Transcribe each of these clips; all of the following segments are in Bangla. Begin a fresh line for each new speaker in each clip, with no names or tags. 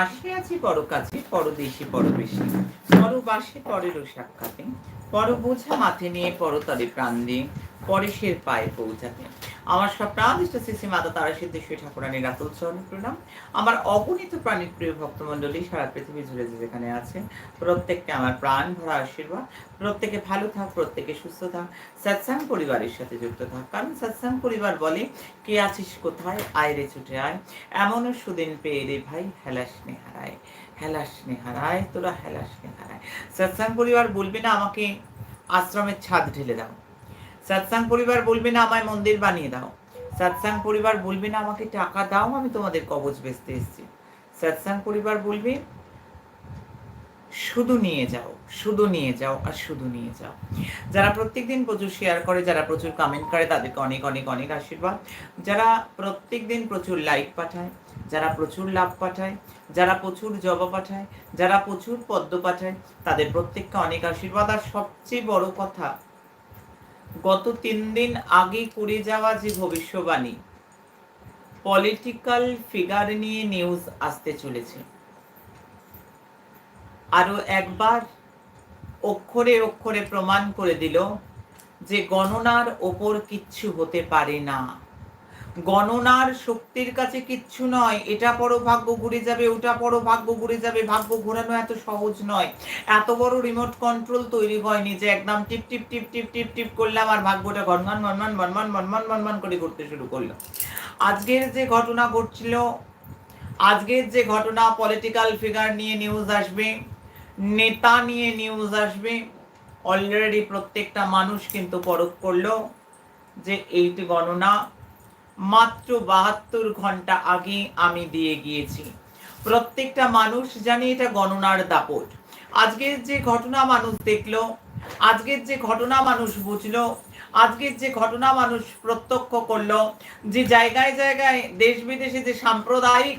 আসে আছি পর কাছে পরদেশি পরবেশি। পরবাসে পরেরও সাক্ষাতে পর বোঝা মাথে নিয়ে পরতলে প্রাণ দিয়ে। পরেশের পায়ে পৌঁছাতে। আমার সব প্রাণিষ্ট শ্রী মাতা তারা সিদ্ধেশ্বরী ঠাকুরানীর রাতুল চরণ প্রণাম আমার অগণিত প্রাণীর প্রিয় ভক্তমণ্ডলী সারা পৃথিবী জুড়ে যে যেখানে আছে, প্রত্যেককে আমার প্রাণ ভরা আশীর্বাদ, প্রত্যেকে ভালো থাক, প্রত্যেকে সুস্থ থাক, সৎসাং পরিবারের সাথে যুক্ত থাক। কারণ সৎসাং পরিবার বলে, কে আছিস কোথায়? আয় রে ছুটে আয়। এমনও সুদিন পেয়ে রে ভাই, হেলাস নেহারায়। হেলাস নেহারায়, তোরা হেলাস নেহারায়। সৎসাং পরিবার বলবে না, আমাকে আশ্রমের ছাদ ঢেলে দাও। সৎসাং পরিবার বলবে না, আমায় মন্দির বানিয়ে দাও। সৎসাং পরিবার বলবে না, আমাকে টাকা দাও, আমি তোমাদের কবচ বেচতে এসেছি। সৎসাং পরিবার বলবে, শুধু নিয়ে যাও, শুধু নিয়ে যাও আর শুধু নিয়ে যাও। যারা প্রত্যেকদিন প্রচুর শেয়ার করে, যারা প্রচুর কমেন্ট করে, তাদেরকে অনেক অনেক অনেক আশীর্বাদ। যারা প্রত্যেকদিন প্রচুর লাইক পাঠায়, যারা প্রচুর লাভ পাঠায়, যারা প্রচুর জবা পাঠায়, যারা প্রচুর পদ্ম পাঠায়, তাদের প্রত্যেককে অনেক আশীর্বাদ। আর সবচেয়ে বড় কথা গত তিন দিন আগে করে যাওয়া যে ভবিষ্যবাণী পলিটিক্যাল ফিগার নিয়ে নিউজ আসতে চলেছে। আরও একবার অক্ষরে অক্ষরে প্রমাণ করে দিল যে গণনার ওপর কিচ্ছু হতে পারে না। গণনার শক্তির কাছে কিচ্ছু নয়। এটা পরো ভাগ্য ঘুরে যাবে, ওটা পরো ভাগ্য ঘুরে যাবে। ভাগ্য ঘোরানো এত সহজ নয়। এত বড় রিমোট কন্ট্রোল তৈরি হয়নি যে একদম টিপ টিপ টিপ টিপ টিপ টিপ করলাম আর ভাগ্যটা গনমান গনমান গনমান গনমান গনমান করে করতে শুরু করল। আজকের যে ঘটনা ঘটছিল, আজকের যে ঘটনা পলিটিক্যাল ফিগার নিয়ে নিউজ আসবে, নেতা নিয়ে নিউজ আসবে অলরেডি প্রত্যেকটা মানুষ কিন্তু পরখ করল যে এইটি গণনা মাত্র বাহাত্তর ঘণ্টা আগে আমি দিয়ে গিয়েছি। প্রত্যেকটা মানুষ জানে এটা গণনার দাপট। আজকের যে ঘটনা মানুষ দেখল, আজকের যে ঘটনা মানুষ বুঝলো, আজকের যে ঘটনা মানুষ প্রত্যক্ষ করল, যে জায়গায় জায়গায় দেশ বিদেশে যে সাম্প্রদায়িক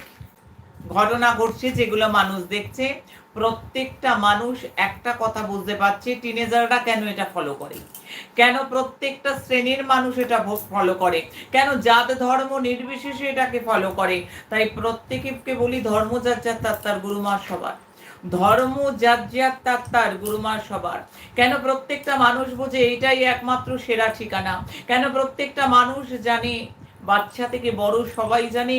ঘটনা ঘটছে যেগুলো মানুষ দেখছে। প্রত্যেকটা মানুষ একটা কথা বুঝতে পারছে টিনেজাররা কেন এটা ফলো করে? কেন প্রত্যেকটা শ্রেণির মানুষ এটা ফলো করে? কেন জাত, ধর্ম নির্বিশেষে এটাকে ফলো করে? তাই প্রত্যেকে বলি ধর্ম যার যার তার তার, গুরুমার সবার। ধর্ম যার যার তার তার, গুরুমার সবার। কেন প্রত্যেকটা মানুষ বোঝে এইটাই একমাত্র সেরা ঠিকানা? কেন প্রত্যেকটা মানুষ জানে বাচ্চা থেকে বড় সবাই জানে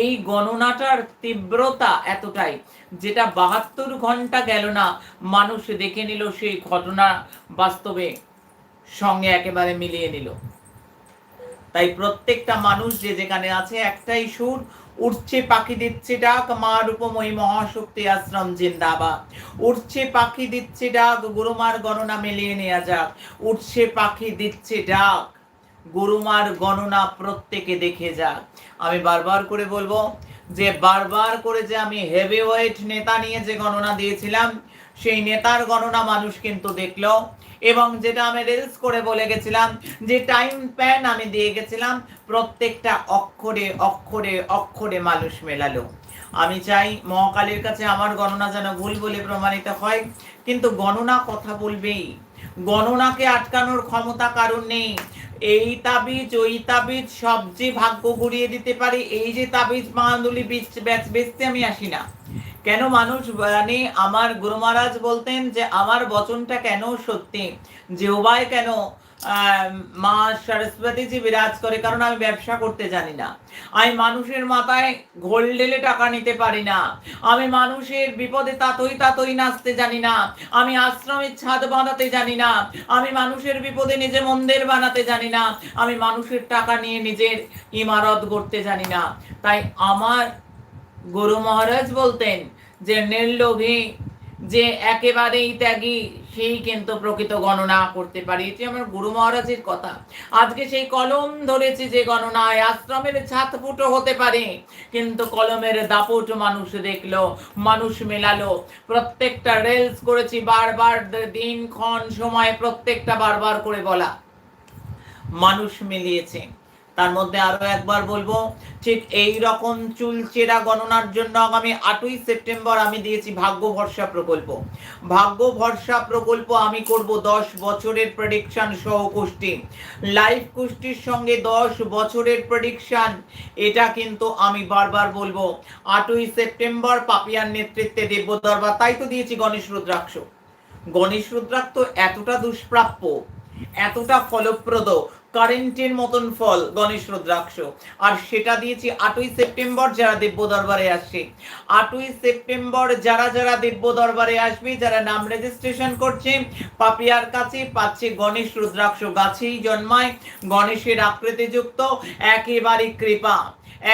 এই গণনাটার তীব্রতা এতটাই, যেটা বাহাত্তর ঘণ্টা গেল না। মানুষ দেখে নিল সেই ঘটনা বাস্তবে সঙ্গে একেবারে মিলিয়ে নিল। তাই প্রত্যেকটা মানুষ যে যেখানে আছে, একটাই সুর উঠছে পাখি দিচ্ছে ডাক, মা রূপময়ী মহাশক্তি আশ্রম জিন্দাবাদ। উঠছে পাখি দিচ্ছে ডাক, গুরুমার গণনা মিলিয়ে নেওয়া যাক। উঠছে পাখি দিচ্ছে ডাক। গুরুমার গণনা প্রত্যেকে দেখে যাক আমি বারবার করে বলব যে, বারবার করে যে আমি হেভি ওয়েট নেতা নিয়ে যে গণনা দিয়েছিলাম, সেই নেতার গণনা মানুষ কিন্তু দেখল। এবং যেটা আমি রিলস করে বলে গেছিলাম, যে টাইম প্যান আমি দিয়ে গেছিলাম, প্রত্যেকটা অক্ষরে অক্ষরে অক্ষরে মানুষ মেলালো। আমি চাই মহাকালীর কাছে আমার গণনা যেন ভুল বলে প্রমাণিত হয়, কিন্তু গণনা কথা বলবেই। গণনাকে আটকানোর ক্ষমতা কারণ নেই। এই তাবিজ, ওই তাবিজ সব যে ভাগ্য ঘুরিয়ে দিতে পারে। এই যে তাবিজ মাহান্দুলি বেচতে আমি আসি না। কেন মানুষ মানে আমার গুরু মহারাজ বলতেন যে, আমার বচনটা কেন সত্যি? যে ওবায় কেন মা সরস্বতীজি বিরাজ করে, কারণ আমি ব্যবসা করতে জানি না। আমি মানুষের মাথায় ঘোল ঢেলে টাকা নিতে পারি না। আমি মানুষের বিপদে তাতই তাতই নাচতে জানি না। আমি আশ্রমের ছাদ বানাতে জানি না। আমি মানুষের বিপদে নিজে মন্দির বানাতে জানি না। আমি মানুষের টাকা নিয়ে নিজের ইমারত গড়তে জানি না। তাই আমার গুরু মহারাজ বলতেন যে, নির্লোভী যে একেবারেই ত্যাগী, সেই কিন্তু প্রকৃত গণনা করতে পারি। এটি আমার গুরু মহারাজের কথা। আজকে সেই কলম ধরেছি যে গণনায়, আশ্রমের ছাদ ফুটো হতে পারে। কিন্তু কলমের দাপট মানুষ দেখল, মানুষ মেলালো। প্রত্যেকটা রেলস করেছি বারবার দিন ক্ষণ সময় প্রত্যেকটা বারবার করে বলা। মানুষ মিলিয়েছে। তার মধ্যে আরও একবার বলব, ঠিক এই রকম চুলচেরা গণনার জন্য আগামী আটই সেপ্টেম্বর আমি দিয়েছি ভাগ্য ভরসা প্রকল্প। ভাগ্য ভরসা প্রকল্প আমি করব দশ বছরের প্রেডিকশন সহ কুষ্টি। লাইফ কুষ্টির সঙ্গে দশ বছরের প্রেডিকশন এটা কিন্তু আমি বারবার বলব, আটই সেপ্টেম্বর পাপিয়ার নেতৃত্বে দেব্য দরবার তাই তো দিয়েছি গণেশ রুদ্রাক্ষ। গণেশ রুদ্রাক্ষ এতটা দুষ্প্রাপ্য, এতটা ফলপ্রদ কারেন্টের মতন ফল, গণেশ রুদ্রাক্ষ। আর সেটা দিয়েছি আটই সেপ্টেম্বর যারা দিব্য দরবারে আসছে। আটই সেপ্টেম্বর যারা যারা দিব্য দরবারে আসবে, যারা নাম রেজিস্ট্রেশন করছে, পাপিয়ার কাছে পাচ্ছে গণেশ রুদ্রাক্ষ গাছেই জন্মায়। গণেশের আকৃতিযুক্ত একেবারে কৃপা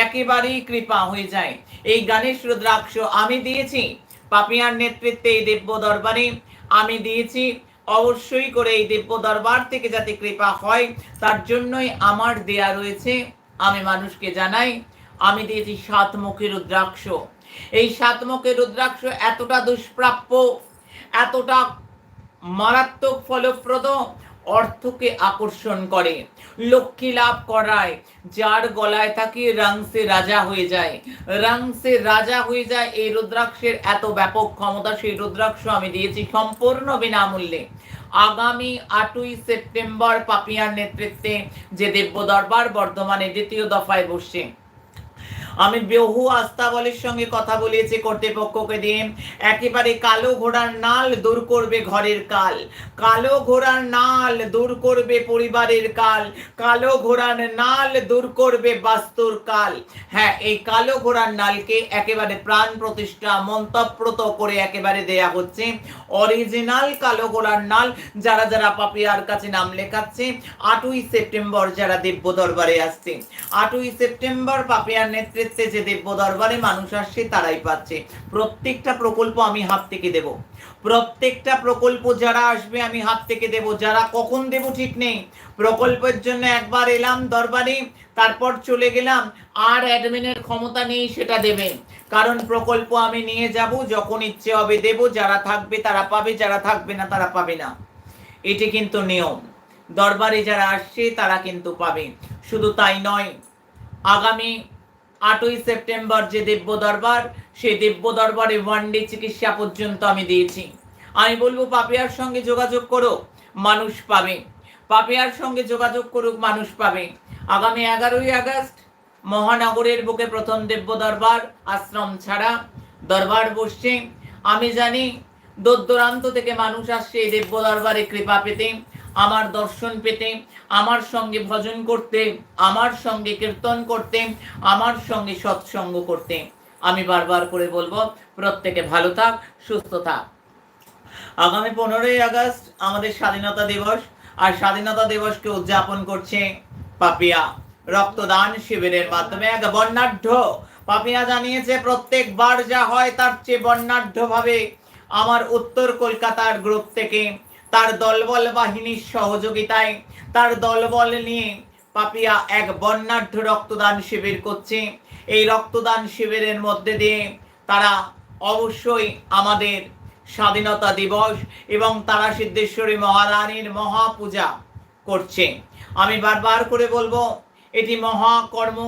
একেবারেই কৃপা হয়ে যায়। এই গণেশ রুদ্রাক্ষ আমি দিয়েছি পাপিয়ার নেতৃত্বে এই দিব্য দরবারে আমি দিয়েছি অবশ্যই করে এই দিব্য দরবার থেকে যাতে কৃপা হয়, তার জন্যই আমার দেয়া রয়েছে। আমি মানুষকে জানাই, আমি দিয়েছি সাত সাতমুখী রুদ্রাক্ষ। এই সাত সাতমুখী রুদ্রাক্ষ এতটা দুষ্প্রাপ্য, এতটা মারাত্মক ফলপ্রদ অর্থকে আকর্ষণ করে। লক্ষ্মী লাভ করায়, যার গলায় থাকে রাংসে রাজা হয়ে যায়। রাংসে রাজা হয়ে যায়, এই রুদ্রাক্ষের এত ব্যাপক ক্ষমতা, সেই রুদ্রাক্ষ আমি দিয়েছি সম্পূর্ণ বিনামূল্যে। আগামী আটই সেপ্টেম্বর পাপিয়ার নেতৃত্বে যে দেব্য দরবার বর্ধমানে দ্বিতীয় দফায় বসছে। আমি বহু আস্তাবলের সঙ্গে কথা বলেছি কর্তৃপক্ষকে দিয়ে। একেবারে কালো ঘোড়ার নাল দূর করবে ঘরের কাল। কালো ঘোড়ার নাল দূর করবে পরিবারের কাল। কালো ঘোড়ার নাল দূর করবে বাস্তুর কাল। হ্যাঁ এই কালো ঘোড়ার নালকে একেবারে প্রাণ প্রতিষ্ঠা, মন্তব্রত করে একেবারে দেয়া হচ্ছে। অরিজিনাল কালো ঘোড়ার নাল যারা যারা পাপিয়ার কাছে নাম লেখাচ্ছে, আটই সেপ্টেম্বর যারা দিব্য দরবারে আসছে। আটই সেপ্টেম্বর পাপিয়ার নেতৃত্বে নেতৃত্বে যে দেব্য দরবারে মানুষ আসছে, তারাই পাচ্ছে। প্রত্যেকটা প্রকল্প আমি হাত থেকে দেব। প্রত্যেকটা প্রকল্প যারা আসবে, আমি হাত থেকে দেব। যারা কখন দেব ঠিক নেই, প্রকল্পের জন্য একবার এলাম দরবারে, তারপর চলে গেলাম, আর অ্যাডমিনের ক্ষমতা নেই, সেটা দেবে। কারণ প্রকল্প আমি নিয়ে যাব, যখন ইচ্ছে হবে দেব, যারা থাকবে তারা পাবে, যারা থাকবে না তারা পাবে না। এটি কিন্তু নিয়ম। দরবারে যারা আসছে, তারা কিন্তু পাবে। শুধু তাই নয়, আগামী আটই সেপ্টেম্বর যে দিব্য দরবার, সেই দিব্য দরবারে ওয়ান ডে চিকিৎসা পর্যন্ত আমি দিয়েছি। আমি বলব, পাপিয়ার সঙ্গে যোগাযোগ করো মানুষ পাবে। পাপিয়ার সঙ্গে যোগাযোগ করুক, মানুষ পাবে। আগামী এগারোই আগস্ট, মহানগরের বুকে প্রথম দিব্য দরবার, আশ্রম ছাড়া দরবার বসছে। আমি জানি দূর দূরান্ত থেকে মানুষ আসছে এই দিব্য দরবারে কৃপা পেতে। আমার দর্শন পেতে, আমার সঙ্গে ভজন করতে, আমার সঙ্গে কীর্তন করতে, আমার সঙ্গে সৎসঙ্গ করতে। আমি বারবার করে বলব, প্রত্যেকে ভালো থাক, সুস্থ থাক। আগামী পনেরোই আগস্ট আমাদের স্বাধীনতা দিবস, আর স্বাধীনতা দিবসকে উদযাপন করছে পাপিয়া। রক্তদান শিবিরের মাধ্যমে এক বর্ণাঢ্য। পাপিয়া জানিয়েছে, প্রত্যেকবার যা হয় তার চেয়ে বর্ণাঢ্য ভাবে আমার উত্তর কলকাতার গ্রুপ থেকে তার দলবল বাহিনীর সহযোগিতায়, তার দলবল নিয়ে পাপিয়া এক বর্ণাঢ্য রক্তদান শিবির করছে। এই রক্তদান শিবিরের মধ্যে দিয়ে তারা অবশ্যই আমাদের স্বাধীনতা দিবস এবং তারা সিদ্ধেশ্বরী মহারানীর মহাপূজা করছে। আমি বারবার করে বলব, এটি মহাকর্ম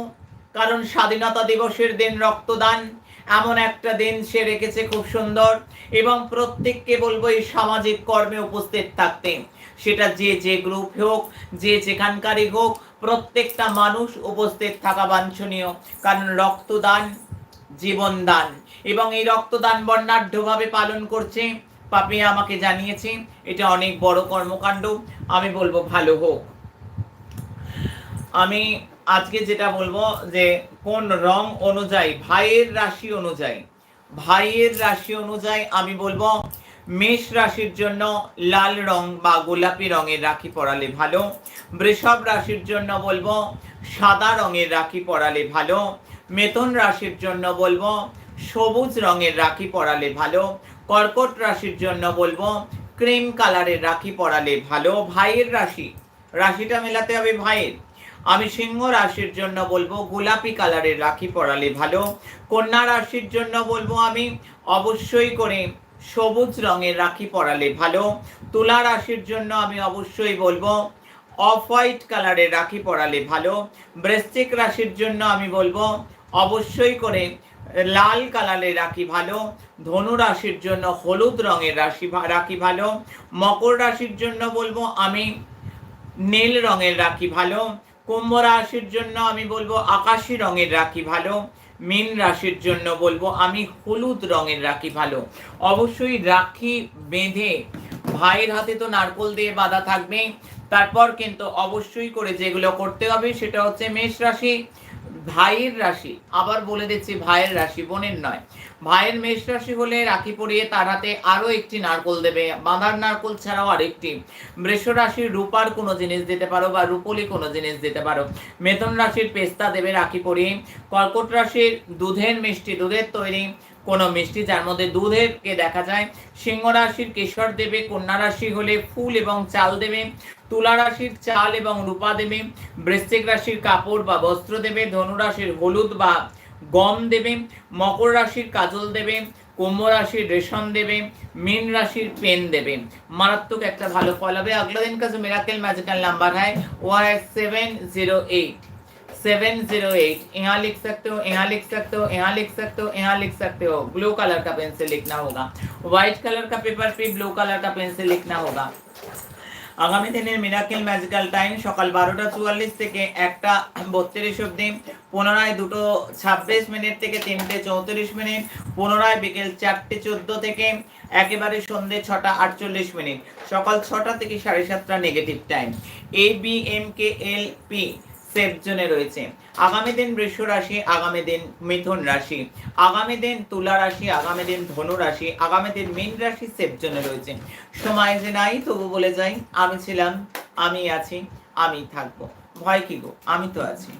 কারণ স্বাধীনতা দিবসের দিন রক্তদান এমন একটা দিন সে রেখেছে খুব সুন্দর এবং প্রত্যেককে বলব এই সামাজিক কর্মে উপস্থিত থাকতে। সেটা যে যে গ্রুপ হোক, যে যেখানকারই হোক, প্রত্যেকটা মানুষ উপস্থিত থাকা বাঞ্ছনীয়। কারণ রক্তদান জীবনদান এবং এই রক্তদান বর্ণাঢ্যভাবে পালন করছে। পাপিয়া আমাকে জানিয়েছে, এটা অনেক বড় কর্মকাণ্ড। আমি বলব ভালো হোক। আমি আজকে যেটা বলব যে কোন রং অনুযায়ী, ভাইয়ের রাশি অনুযায়ী, ভাইয়ের রাশি অনুযায়ী আমি বলব মেষ রাশির জন্য লাল রং বা গোলাপি রঙের রাখি পরালে ভালো। বৃষভ রাশির জন্য বলব সাদা রঙের রাখি পরালে ভালো। মেথন রাশির জন্য বলব সবুজ রঙের রাখি পরালে ভালো। কর্কট রাশির জন্য বলব ক্রিম কালারের রাখি পরালে ভালো। ভাইয়ের রাশি, রাশিটা মেলাতে হবে ভাইয়ের। আমি সিংহ রাশির জন্য বলব গোলাপি কালারের রাখি পরালে ভালো। কন্যা রাশির জন্য বলব আমি অবশ্যই করে সবুজ রঙের রাখি পরালে ভালো। তুলা রাশির জন্য আমি অবশ্যই বলব অফ হোয়াইট কালারের রাখি পরালে ভালো। বৃশ্চিক রাশির জন্য আমি বলব অবশ্যই করে লাল কালারের রাখি ভালো। ধনু রাশির জন্য হলুদ রঙের রাশি রাখি ভালো। মকর রাশির জন্য বলব আমি নীল রঙের রাখি ভালো। কুম্ভ রাশির জন্য আমি বলব আকাশি রঙের রাখি ভালো, মীন রাশির জন্য বলব আমি হলুদ রঙের রাখি ভালো। অবশ্যই রাখি বেঁধে, ভাইয়ের হাতে তো নারকোল দিয়ে বাঁধা থাকবে তারপর কিন্তু অবশ্যই করে যেগুলো করতে হবে সেটা হচ্ছে মেষ রাশি। ভাইয়ের রাশি, আবার বলে দিচ্ছি ভাইয়ের রাশি, বোনের নয়। ভাইয়ের মেষ রাশি হলে রাখি পরিয়ে তার হাতে আরও একটি নারকোল দেবে। বাঁধার নারকোল ছাড়াও আরেকটি। বৃষ রাশির রূপার কোনো জিনিস দিতে পারো বা রূপলি কোনো জিনিস দিতে পারো। মেথন রাশির পেস্তা দেবে রাখি পরিয়ে। কর্কট রাশির দুধের মিষ্টি, দুধের তৈরি কোনো মিষ্টি, যার মধ্যে দুধেরকে দেখা যায়। সিংহ রাশির কেশর দেবে, কন্যা রাশি হলে ফুল এবং চাল দেবে। তুলা রাশির চাল এবং রূপা দেবে বৃশ্চিক রাশির কাপড় বা বস্ত্র দেবে ধনু রাশির হলুদ বা গম দেবে মকর রাশির কাজল দেবে কুম্ভ রাশির রেশম দেবে মীন রাশির পেন দেবে मारात्मक একটা ভালো ফল হবে अगला दिन का जो मिराकल मैजिकल नंबर है वो है seven zero eight seven zero eight यहाँ लिख सकते हो यहाँ लिख सकते हो यहाँ लिख सकते हो यहाँ लिख सकते हो ब्लू कलर का पेन से लिखना होगा व्हाइट कलर का पेपर पे ब्लू कलर का पेन से लिखना होगा আগামী দিনের মিরাকেল ম্যাজিক্যাল টাইম সকাল বারোটা চুয়াল্লিশ থেকে একটা বত্রিশ অব্দি পুনরায় দুটো ছাব্বিশ মিনিট থেকে তিনটে চৌত্রিশ মিনিট, পুনরায় বিকেল চারটে চোদ্দ থেকে একেবারে সন্ধ্যে ছটা আটচল্লিশ মিনিট। সকাল ছটা থেকে সাড়ে সাতটা negative time A B M K L P safe জোনে রয়েছে। আগামী দিন বৃষ রাশি, আগামী দিন মিথুন রাশি। আগামী দিন তুলা রাশি, আগামী দিন ধনু রাশি, আগামী দিন মীন রাশি সেফ জোনে রয়েছে। সময় যে নাই, তবু বলে যাই, আমি ছিলাম, আমি আছি, আমি থাকব। ভয় কি গো? আমি তো আছি।